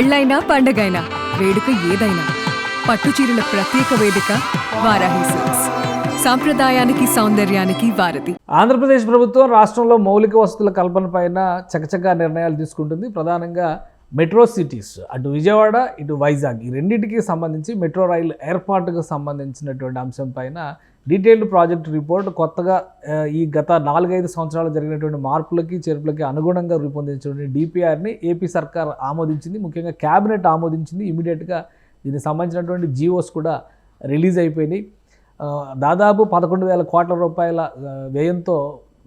పెళ్ళైనా పండగైనా వేడుక ఏదైనా పట్టు చీరల ప్రత్యేక వేదిక వారాహి సిల్క్స్. సాంప్రదాయానికి సౌందర్యానికి వారధి. ఆంధ్రప్రదేశ్ ప్రభుత్వం రాష్ట్రంలో మౌలిక వసతుల కల్పన పైన చకచకా నిర్ణయాలు తీసుకుంటుంది. ప్రధానంగా మెట్రో సిటీస్ అటు విజయవాడ ఇటు వైజాగ్ ఈ రెండింటికి సంబంధించి మెట్రో రైలు ఏర్పాటుకు సంబంధించినటువంటి అంశం పైన డీటెయిల్డ్ ప్రాజెక్ట్ రిపోర్ట్ కొత్తగా ఈ గత నాలుగైదు సంవత్సరాలు జరిగినటువంటి మార్పులకి చేర్పులకి అనుగుణంగా రూపొందించిన డిపిఆర్ని ఏపీ సర్కార్ ఆమోదించింది. ముఖ్యంగా క్యాబినెట్ ఆమోదించింది. ఇమీడియట్గా దీనికి సంబంధించినటువంటి జీవోస్ కూడా రిలీజ్ అయిపోయినాయి. దాదాపు పదకొండు వేల కోట్ల రూపాయల వ్యయంతో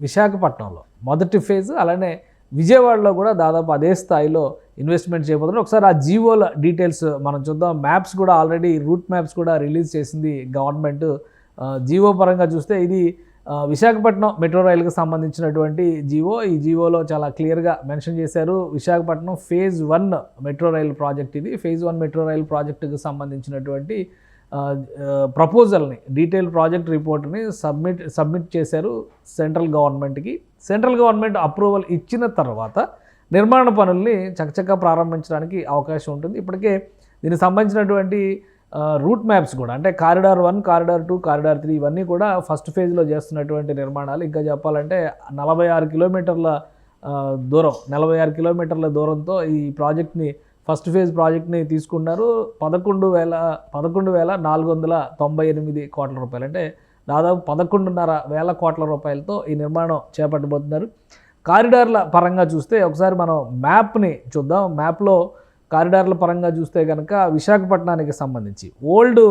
విశాఖపట్నంలో మొదటి ఫేజ్ అలానే విజయవాడలో కూడా దాదాపు అదే స్థాయిలో ఇన్వెస్ట్మెంట్ చేయబోతున్నారు. ఒకసారి ఆ జీవోల డీటెయిల్స్ మనం చూద్దాం. మ్యాప్స్ కూడా ఆల్రెడీ రూట్ మ్యాప్స్ కూడా రిలీజ్ చేసింది గవర్నమెంట్ ఆ, జీవో పరంగా చూస్తే ఇది విశాఖపట్నం మెట్రో రైలుకు సంబంధించినటువంటి జీవో ఈ జీవోలో చాలా క్లియర్గా మెన్షన్ చేశారు. Visakhapatnam phase one metro rail project ఇది. ఫేజ్ వన్ మెట్రో రైల్ ప్రాజెక్టుకు సంబంధించినటువంటి ప్రపోజల్ని డీటెయిల్ ప్రాజెక్ట్ రిపోర్ట్ని సబ్మిట్ సబ్మిట్ చేశారు సెంట్రల్ గవర్నమెంట్కి సెంట్రల్ గవర్నమెంట్ అప్రూవల్ ఇచ్చిన తర్వాత నిర్మాణ పనుల్ని చకచకా ప్రారంభించడానికి అవకాశం ఉంటుంది. ఇప్పటికే దీనికి సంబంధించినటువంటి రూట్ మ్యాప్స్ కూడా అంటే corridor one corridor two corridor three ఇవన్నీ కూడా ఫస్ట్ ఫేజ్లో చేస్తున్నటువంటి నిర్మాణాలు. ఇంకా చెప్పాలంటే నలభై ఆరు కిలోమీటర్ల దూరం నలభై ఆరు కిలోమీటర్ల దూరంతో ఈ ప్రాజెక్ట్ని ఫస్ట్ ఫేజ్ ప్రాజెక్ట్ని తీసుకున్నారు పదకొండు వేల పదకొండు వేల నాలుగు వందల తొంభై ఎనిమిది కోట్ల రూపాయలు. అంటే దాదాపు పదకొండున్నర వేల కోట్ల రూపాయలతో ఈ నిర్మాణం చేపట్టబోతున్నారు. కారిడార్ల పరంగా చూస్తే ఒకసారి మనం మ్యాప్ని చూద్దాం. మ్యాప్లో కారిడార్ల పరంగా చూస్తే కనుక విశాఖపట్నానికి సంబంధించి ఓల్డ్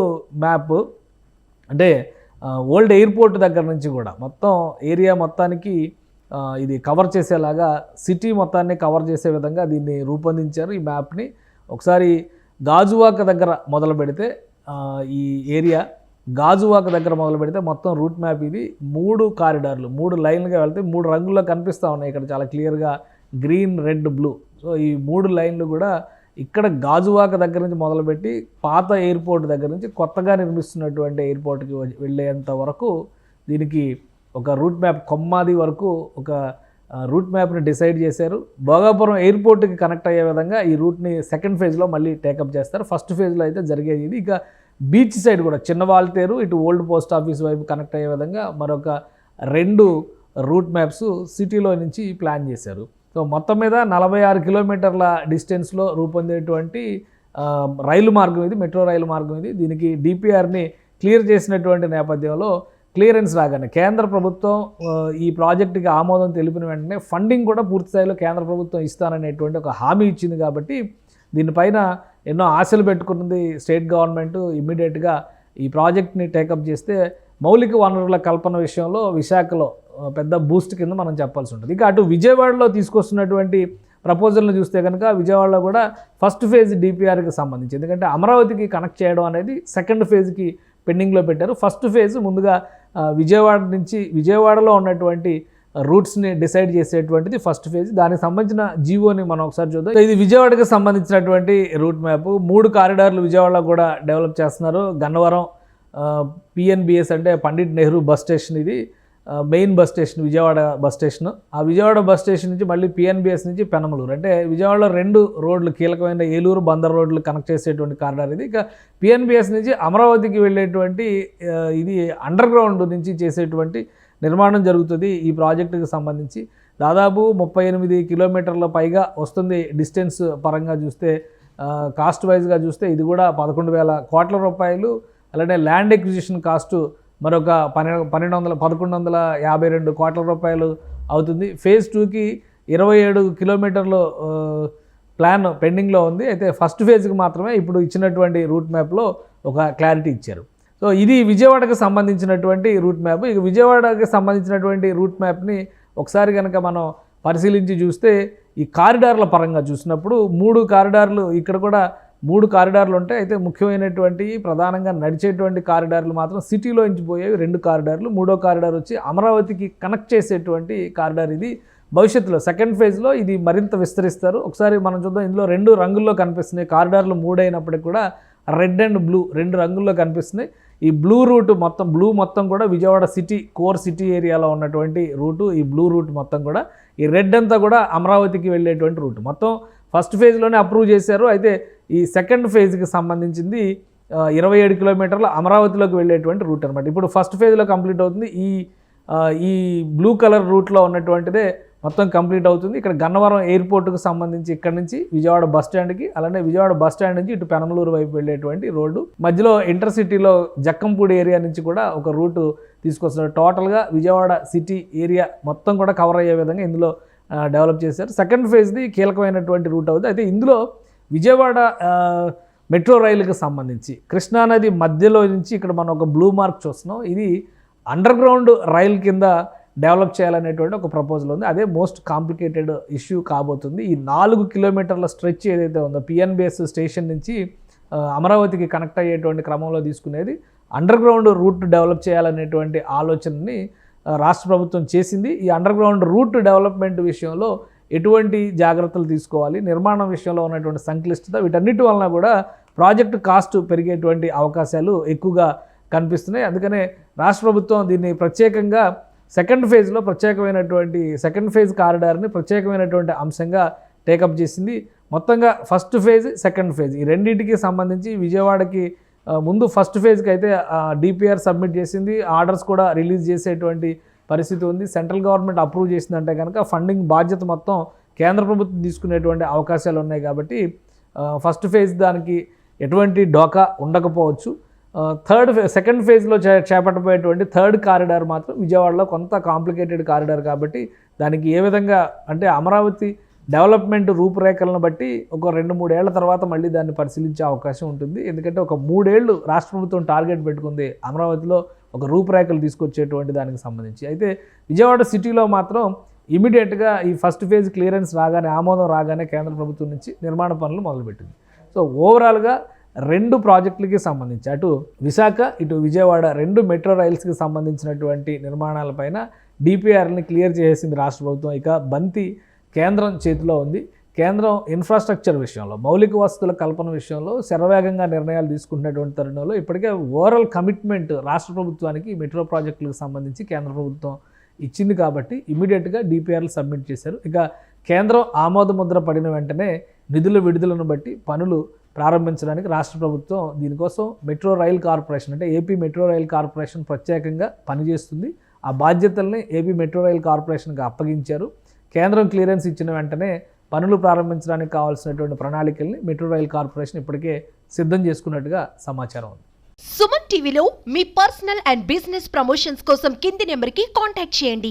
మ్యాప్ అంటే ఓల్డ్ ఎయిర్పోర్ట్ దగ్గర నుంచి కూడా మొత్తం ఏరియా మొత్తానికి ఇది కవర్ చేసేలాగా సిటీ మొత్తాన్ని కవర్ చేసే విధంగా దీన్ని రూపొందించారు. ఈ మ్యాప్ని ఒకసారి గాజువాక దగ్గర మొదలు పెడితే ఈ ఏరియా గాజువాక దగ్గర మొదలు పెడితే మొత్తం రూట్ మ్యాప్ ఇది. మూడు కారిడార్లు మూడు లైన్లుగా వెళ్తే మూడు రంగుల్లో కనిపిస్తూ ఉన్నాయి. ఇక్కడ చాలా క్లియర్గా గ్రీన్ రెడ్ బ్లూ సో ఈ మూడు లైన్లు కూడా ఇక్కడ గాజువాక దగ్గర నుంచి మొదలుపెట్టి పాత ఎయిర్పోర్ట్ దగ్గర నుంచి కొత్తగా నిర్మిస్తున్నటువంటి ఎయిర్పోర్ట్కి వెళ్ళేంత వరకు దీనికి ఒక రూట్ మ్యాప్ కొమ్మాది వరకు ఒక రూట్ మ్యాప్ని డిసైడ్ చేశారు. భోగాపురం ఎయిర్పోర్ట్కి కనెక్ట్ అయ్యే విధంగా ఈ రూట్ని సెకండ్ ఫేజ్లో మళ్ళీ టేకప్ చేస్తారు. ఫస్ట్ ఫేజ్లో అయితే జరిగేది ఇది ఇక బీచ్ సైడ్ కూడా చిన్న వాల్తేరు ఇటు ఓల్డ్ పోస్ట్ ఆఫీస్ వైపు కనెక్ట్ అయ్యే విధంగా మరొక రెండు రూట్ మ్యాప్స్ సిటీలో నుంచి ప్లాన్ చేశారు. సో మొత్తం మీద నలభై ఆరు కిలోమీటర్ల డిస్టెన్స్లో రూపొందేటువంటి రైలు మార్గం ఇది మెట్రో రైలు మార్గం ఇది. దీనికి డిపిఆర్ని క్లియర్ చేసినటువంటి నేపథ్యంలో క్లియరెన్స్ రాగానే కేంద్ర ప్రభుత్వం ఈ ప్రాజెక్టుకి ఆమోదం తెలిపిన వెంటనే ఫండింగ్ కూడా పూర్తి స్థాయిలో కేంద్ర ప్రభుత్వం ఇస్తాననేటువంటి ఒక హామీ ఇచ్చింది కాబట్టి దీనిపైన ఎన్నో ఆశలు పెట్టుకున్నది స్టేట్ గవర్నమెంట్. ఇమ్మీడియట్గా ఈ ప్రాజెక్ట్ని టేకప్ చేస్తే మౌలిక వనరుల కల్పన విషయంలో విశాఖలో పెద్ద బూస్ట్ కింద మనం చెప్పాల్సి ఉంటుంది. ఇక అటు విజయవాడలో తీసుకొస్తున్నటువంటి ప్రపోజల్ని చూస్తే కనుక విజయవాడలో కూడా ఫస్ట్ ఫేజ్ డిపిఆర్కి సంబంధించి ఎందుకంటే అమరావతికి కనెక్ట్ చేయడం అనేది సెకండ్ ఫేజ్కి పెండింగ్లో పెట్టారు. ఫస్ట్ ఫేజ్ ముందుగా విజయవాడ నుంచి విజయవాడలో ఉన్నటువంటి రూట్స్ని డిసైడ్ చేసేటువంటిది ఫస్ట్ ఫేజ్. దానికి సంబంధించిన జీవోని మనం ఒకసారి చూద్దాం. ఇది విజయవాడకి సంబంధించినటువంటి రూట్ మ్యాప్. మూడు కారిడార్లు విజయవాడలో కూడా డెవలప్ చేస్తున్నారు. గన్నవరం పిఎన్బిఎస్ అంటే పండిట్ నెహ్రూ బస్ స్టేషన్ ఇది. Main bus station Vijayawada bus station. ఆ విజయవాడ బస్ స్టేషన్ నుంచి మళ్ళీ పిఎన్బిఎస్ నుంచి పెనమలూరు. అంటే విజయవాడలో రెండు రోడ్లు కీలకమైన ఏలూరు బందర్ రోడ్లు కనెక్ట్ చేసేటువంటి కారిడార్ ఇది. ఇక పిఎన్బిఎస్ నుంచి అమరావతికి వెళ్ళేటువంటి ఇది అండర్ గ్రౌండ్ నుంచి చేసేటువంటి నిర్మాణం జరుగుతుంది ఈ ప్రాజెక్టుకి సంబంధించి. దాదాపు ముప్పై ఎనిమిది కిలోమీటర్ల పైగా వస్తుంది డిస్టెన్స్ పరంగా చూస్తే కాస్ట్ వైజ్గా చూస్తే ఇది కూడా పదకొండు వేల కోట్ల రూపాయలు. అలానే ల్యాండ్ ఎక్విజిషన్ కాస్టు మరొక పన్నెండు పన్నెండు వందల పదకొండు వందల యాభై రెండు కోట్ల రూపాయలు అవుతుంది. ఫేజ్ టూకి ఇరవై ఏడు కిలోమీటర్లు ప్లాన్ పెండింగ్లో ఉంది. అయితే ఫస్ట్ ఫేజ్కి మాత్రమే ఇప్పుడు ఇచ్చినటువంటి రూట్ మ్యాప్లో ఒక క్లారిటీ ఇచ్చారు. సో ఇది విజయవాడకు సంబంధించినటువంటి రూట్ మ్యాప్ ఇక విజయవాడకి సంబంధించినటువంటి రూట్ మ్యాప్ని ఒకసారి కనుక మనం పరిశీలించి చూస్తే ఈ కారిడార్ల పరంగా చూసినప్పుడు మూడు కారిడార్లు ఇక్కడ కూడా మూడు కారిడార్లు ఉంటాయి అయితే ముఖ్యమైనటువంటి ప్రధానంగా నడిచేటువంటి కారిడార్లు మాత్రం సిటీలో నుంచి పోయేవి రెండు కారిడార్లు. మూడో కారిడార్ వచ్చి అమరావతికి కనెక్ట్ చేసేటువంటి కారిడార్ ఇది. భవిష్యత్తులో సెకండ్ ఫేజ్లో ఇది మరింత విస్తరిస్తారు. ఒకసారి మనం చూద్దాం ఇందులో రెండు రంగుల్లో కనిపిస్తున్నాయి. కారిడార్లు మూడైనప్పటికీ కూడా రెడ్ అండ్ బ్లూ రెండు రంగుల్లో కనిపిస్తున్నాయి. ఈ బ్లూ రూట్ మొత్తం బ్లూ మొత్తం కూడా విజయవాడ సిటీ కోర్ సిటీ ఏరియాలో ఉన్నటువంటి రూటు. ఈ బ్లూ రూట్ మొత్తం కూడా ఈ రెడ్ అంతా కూడా అమరావతికి వెళ్ళేటువంటి రూట్. మొత్తం ఫస్ట్ ఫేజ్లోనే అప్రూవ్ చేశారు. అయితే ఈ సెకండ్ ఫేజ్కి సంబంధించింది ఇరవై ఏడు కిలోమీటర్ల అమరావతిలోకి వెళ్ళేటువంటి రూట్ అనమాట ఇప్పుడు ఫస్ట్ ఫేజ్లో కంప్లీట్ అవుతుంది. ఈ ఈ బ్లూ కలర్ రూట్లో ఉన్నటువంటిదే మొత్తం కంప్లీట్ అవుతుంది. ఇక్కడ గన్నవరం ఎయిర్పోర్ట్కి సంబంధించి ఇక్కడ నుంచి విజయవాడ బస్ స్టాండ్కి అలానే విజయవాడ బస్ స్టాండ్ నుంచి ఇటు పెనమలూరు వైపు వెళ్ళేటువంటి రోడ్డు. మధ్యలో ఇంటర్సిటీలో జక్కంపూడి ఏరియా నుంచి కూడా ఒక రూటు తీసుకొస్తున్నారు. టోటల్గా విజయవాడ సిటీ ఏరియా మొత్తం కూడా కవర్ అయ్యే విధంగా ఇందులో డెవలప్ చేశారు. సెకండ్ ఫేజ్ది కీలకమైనటువంటి రూట్ అవుతుంది అయితే ఇందులో విజయవాడ మెట్రో రైలుకి సంబంధించి కృష్ణానది మధ్యలో నుంచి ఇక్కడ మనం ఒక బ్లూ మార్క్ చూస్తున్నాం. ఇది అండర్ గ్రౌండ్ రైల్ కింద డెవలప్ చేయాలనేటువంటి ఒక ప్రపోజల్ ఉంది. అదే మోస్ట్ కాంప్లికేటెడ్ ఇష్యూ కాబోతుంది. ఈ నాలుగు కిలోమీటర్ల స్ట్రెచ్ ఏదైతే ఉందో పిఎన్బిఎస్ స్టేషన్ నుంచి అమరావతికి కనెక్ట్ అయ్యేటువంటి క్రమంలో తీసుకునేది అండర్ గ్రౌండ్ రూట్ డెవలప్ చేయాలనేటువంటి ఆలోచనని రాష్ట్ర ప్రభుత్వం చేసింది. ఈ అండర్ గ్రౌండ్ రూట్ డెవలప్మెంట్ విషయంలో ఎటువంటి జాగ్రత్తలు తీసుకోవాలి? నిర్మాణం విషయంలో ఉన్నటువంటి సంక్లిష్టత వీటన్నిటి వలన కూడా ప్రాజెక్టు కాస్ట్ పెరిగేటువంటి అవకాశాలు ఎక్కువగా కనిపిస్తున్నాయి. అందుకనే రాష్ట్ర ప్రభుత్వం దీన్ని ప్రత్యేకంగా సెకండ్ ఫేజ్లో ప్రత్యేకమైనటువంటి సెకండ్ ఫేజ్ కారిడార్ని ప్రత్యేకమైనటువంటి అంశంగా టేకప్ చేసింది. మొత్తంగా ఫస్ట్ ఫేజ్ సెకండ్ ఫేజ్ ఈ రెండింటికి సంబంధించి విజయవాడకి ముందు ఫస్ట్ ఫేజ్కి అయితే డిపిఆర్ సబ్మిట్ చేసింది. ఆర్డర్స్ కూడా రిలీజ్ చేసేటువంటి పరిస్థితి ఉంది. సెంట్రల్ గవర్నమెంట్ అప్రూవ్ చేసిందంటే కనుక ఫండింగ్ బాధ్యత మొత్తం కేంద్ర ప్రభుత్వం తీసుకునేటువంటి అవకాశాలు ఉన్నాయి కాబట్టి ఫస్ట్ ఫేజ్ దానికి ఎటువంటి డోకా ఉండకపోవచ్చు. థర్డ్ సెకండ్ ఫేజ్లో చే చేపట్టబోయేటువంటి థర్డ్ కారిడార్ మాత్రం విజయవాడలో కొంత కాంప్లికేటెడ్ కారిడార్ కాబట్టి దానికి ఏ విధంగా అంటే అమరావతి డెవలప్మెంట్ రూపురేఖలను బట్టి ఒక రెండు మూడేళ్ళ తర్వాత మళ్ళీ దాన్ని పరిశీలించే అవకాశం ఉంటుంది. ఎందుకంటే ఒక మూడేళ్ళు రాష్ట్ర ప్రభుత్వం టార్గెట్ పెట్టుకుంది. అమరావతిలో ఒక రూపురేఖలు తీసుకొచ్చేటువంటి దానికి సంబంధించి. అయితే విజయవాడ సిటీలో మాత్రం ఇమీడియట్గా ఈ ఫస్ట్ ఫేజ్ క్లియరెన్స్ రాగానే ఆమోదం రాగానే కేంద్ర ప్రభుత్వం నుంచి నిర్మాణ పనులు మొదలుపెట్టింది. సో ఓవరాల్గా రెండు ప్రాజెక్టులకి సంబంధించి అటు విశాఖ ఇటు విజయవాడ రెండు మెట్రో రైల్స్కి సంబంధించినటువంటి నిర్మాణాలపైన డిపిఆర్ని క్లియర్ చేసేసింది రాష్ట్ర ప్రభుత్వం. ఇక బంతి కేంద్రం చేతిలో ఉంది. కేంద్రం ఇన్ఫ్రాస్ట్రక్చర్ విషయంలో మౌలిక వసతుల కల్పన విషయంలో శరవేగంగా నిర్ణయాలు తీసుకుంటున్నటువంటి తరుణంలో ఇప్పటికే ఓవరాల్ కమిట్మెంట్ రాష్ట్ర ప్రభుత్వానికి మెట్రో ప్రాజెక్టులకు సంబంధించి కేంద్ర ప్రభుత్వం ఇచ్చింది కాబట్టి ఇమీడియట్గా డిపిఆర్లు సబ్మిట్ చేశారు. ఇక కేంద్రం ఆమోద ముద్ర పడిన వెంటనే నిధుల విడుదలను బట్టి పనులు ప్రారంభించడానికి రాష్ట్ర ప్రభుత్వం దీనికోసం మెట్రో రైల్ కార్పొరేషన్ అంటే ఏపీ మెట్రో రైల్ కార్పొరేషన్ ప్రత్యేకంగా పనిచేస్తుంది. ఆ బాధ్యతల్ని ఏపీ మెట్రో రైల్ కార్పొరేషన్కి అప్పగించారు. కేంద్రం క్లియరెన్స్ ఇచ్చిన వెంటనే పనులు ప్రారంభించడానికి కావాల్సినటువంటి ప్రణాళికల్ని మెట్రో రైల్ కార్పొరేషన్ ఇప్పటికే సిద్ధం చేసుకున్నట్టుగా సమాచారం ఉంది. సుమన్ టీవీలో మీ పర్సనల్ అండ్ బిజినెస్ ప్రమోషన్స్ కోసం కింది నెంబర్కి కాంటాక్ట్ చేయండి.